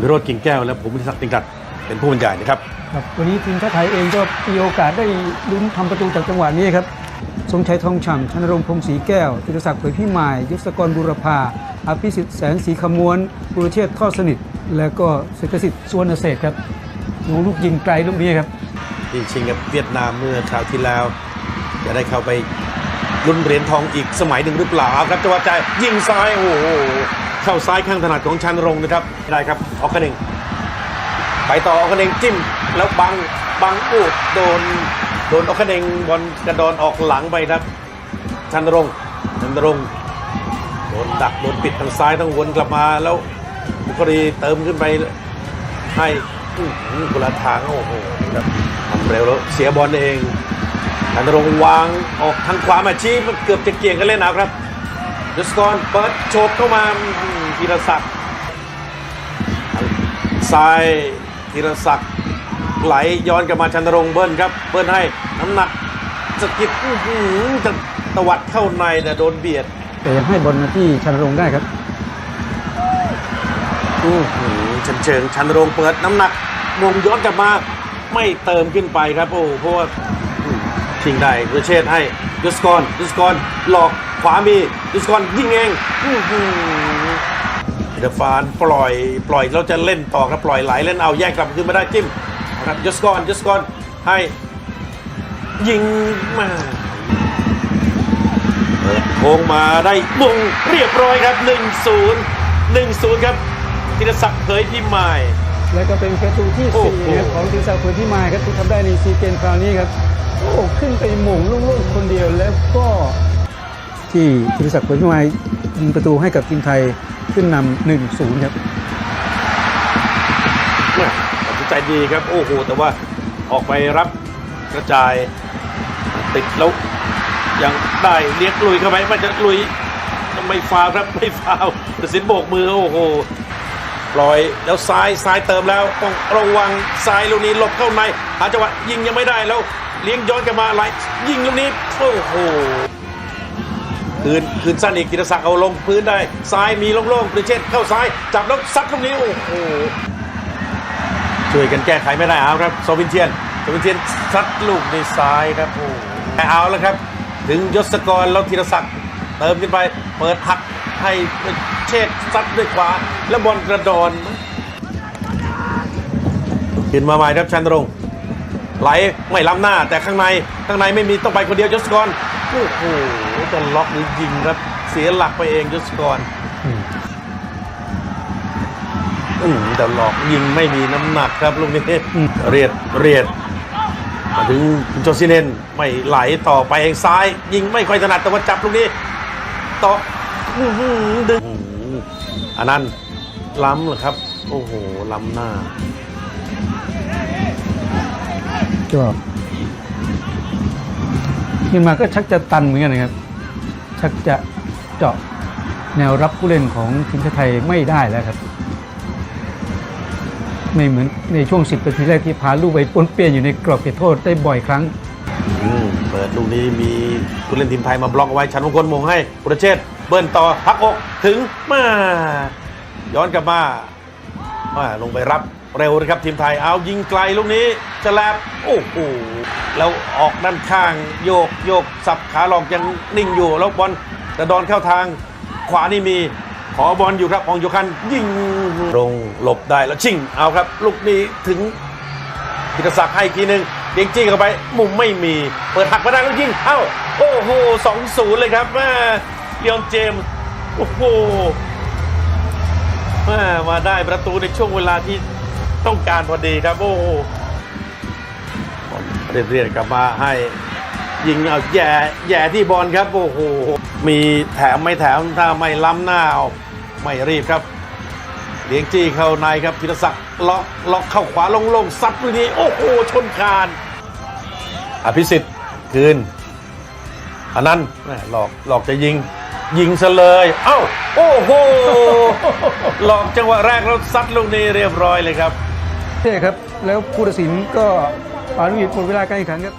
วิโรจน์กิ่งแก้วและผมวิทยาศักดิ์ติงกัดเป็นผู้บรรยายนะครับครับวันนี้ทีมชาติไทยเองก็มีโอกาสได้ลุ้นทำประตูจากจังหวะนี้ครับทรงชัยทองฉ่ำชนรงค์พงศรีแก้วจิรศักดิ์เผยพิมายยศกรบุรพาอภิสิทธิ์แสนสีขมวนบุรเชษฐ์ทอดสนิท และก็เศรษฐสิทธิ์สุวรรณเศรษฐ์ครับดูลูกยิงไกลลูกนี้ครับที่ชิงกับเวียดนามเมื่อคราวที่แล้ว จะได้เข้าไปลุ้นเหรียญทองอีกสมัยหนึ่งหรือเปล่าครับจังหวะใจายยิงซ้ายโอ้โห เข้าซ้ายข้างถนัดของชันรงนะครับได้ครับออกคะแนนไปต่อออกคะแนนจิ้มแล้วบังบังอูดโดนโดนออกคะแนนบอลกระดอนออกหลังไปครับชันรงชันรงโดนดักโดนปิดทางซ้ายต้องวนกลับมาแล้วบุครีเติมขึ้นไปให้อื้อหือกุลาทางโอ้โหครับทำเร็วแล้วเสียบอลเองชันรงวางออกทางขวามาชี้มันเกือบจะเกี่ยงกันเล่นเอาครับ ยศกรเปิดโฉบเข้ามาอื้อหือธีรศักดิ์ทางซ้ายธีรศักดิ์ไหลย้อนกลับมาชันรงค์เบิ้ลครับ เบิ้ลให้น้ำหนักสะกิดอื้อหือจะตวัดเข้าในแต่โดนเบียด แต่ยังให้บอลมาที่ชนรงค์ได้ครับอื้อหือเฉินเชิงชันโรงเปิดน้ำหนักมงย้อนกลับมาไม่เติมขึ้นไปครับโอ้เพราะว่าอืมชิงได้เรเชษฐ์ให้ยุสกรยุสกรหลอก ขวามียุสกรยิงเองอื้อหือเดฟานปล่อยปล่อยเราจะเล่นต่อครับปล่อยไหลเล่นเอาแยกกลับขึ้นมาได้จิ้มนะครับยุสกรยุสกรให้ยิงมาเปิดโค้งมาได้มงเรียบร้อยครับ 1-0 1-0 ครับธีรศักดิ์เผยพิมายและก็เป็นประตูที่โอ้สี่โหครับของธีรศักดิ์เผยพิมายครับที่ทำได้ในซีเกมคราวนี้ครับโอ้ขึ้นไปหม่งโล่งๆคนเดียวแล้วก็ ที่ธีรศักดิ์เผยพิมายยิงประตูให้กับทีมไทยขึ้นนำหนึ่งศูนย์ครับตัดสินใจดีครับ โอ้โห แต่ว่าออกไปรับกระจายติดแล้วยังได้เลี้ยงลุยเข้าไปมันจะลุยไม่ฟาวครับไม่ฟาวล์ตัดสินโบกมือโอ้โหปล่อยแล้วซ้ายซ้ายเติมแล้วต้องระวังซ้ายลูกนี้หลบเข้าในหาจังหวะยิงยังไม่ได้แล้ว เลี้ยงย้อนกลับมาไหลยิงลูกนี้โอ้โห คืนคืนสั้นอีกกิตศักดิ์เอาลงพื้นได้ ซ้ายมีโล่งๆปริเชษเข้าซ้าย จับแล้วซัดลูกนี้โอ้โหช่วยกันแก้ไขไม่ได้เอาครับโซวินเทียนโซวินเทียนซัดลูกในซ้ายครับโอ้โหแต่เอาแล้วครับ ถึงยศกรแล้วธีรศักดิ์เติมขึ้นไปเปิดหักให้เชษซัดด้วยขวา แล้วบอลกระดอนขึ้นมาใหม่ครับชันรงไหลไม่ล้ำหน้าแต่ข้างในข้างในไม่มีต้องไปคนเดียวยศกร โอ้โหจะล็อกหรือยิงครับ เสียหลักไปเองยศกรอืมแต่หลอกยิงไม่มีน้ำหนักครับลูกนี้เรียดเรียดมาถึงโจซิเนนไม่ไหลต่อไปเองซ้าย ยิงไม่ค่อยถนัดแต่ว่าจับลูกนี้ต่ออื้อหือดึงอันนั้นล้ำเหรอครับ โอ้โห ล้ำหน้าก็ ขึ้นมาก็ชักจะตันเหมือนกันนะครับ ชักจะเจาะแนวรับผู้เล่นของทีมชาติไทยไม่ได้แล้วครับ ไม่เหมือนในช่วง 10นาทีแรกที่พาลูกไปปนเปี้ยนอยู่ในกรอบเขตโทษได้บ่อยครั้งเปิดลูกนี้มีผู้เล่นทีมไทยมาบล็อกเอาไว้ชันมงคลมงให้ปุรเชษฐ์เบิ้ลต่อพักอกถึงมาย้อนกลับมามาลงไปรับ เร็วนะครับทีมไทยเอายิงไกลลูกนี้จะแลบโอ้โหแล้วออกด้านข้างโยกโยกสับขาหลอกยังนิ่งอยู่ แล้วบอลกระดอนเข้าทางขวานี่มีขอบอลอยู่ครับของโยคันยิงลงหลบได้แล้วชิงเอาครับ ลูกนี้ถึงพิทศักดิ์ให้ทีหนึ่งเด้งจี้เข้าไป มุมไม่มีเปิดหักมาได้แล้วยิงเอ้าโอ้โหสองศูนย์เลยครับแม่เลียนเจมส์โอ้โหม่มาได้ประตูในช่วงเวลาที่ ต้องการพอดีครับ โอ้โหบอลเรียนๆกลับมาให้ ยิงเอาแย่แย่ที่บอลครับ โอ้โห มีแถมไม่แถมถ้าไม่ล้ำหน้าเอาไม่รีบครับเลี้ยงจี้เข้าในครับพิรศักดิ์ล็อกล็อกเข้าขวาลงๆซัดลูกนี้โอ้โหชนคานอภิสิทธิ์คืนอันนั้นแม่หลอกหลอกจะยิง ยิงซะเลย เอ้า โอ้โห หลอกจังหวะแรกแล้วซัดลูกนี้เรียบร้อยเลยครับ ใช่ครับ แล้วผู้ตัดสินก็อนุญาตหมดเวลาการแข่งขันครับ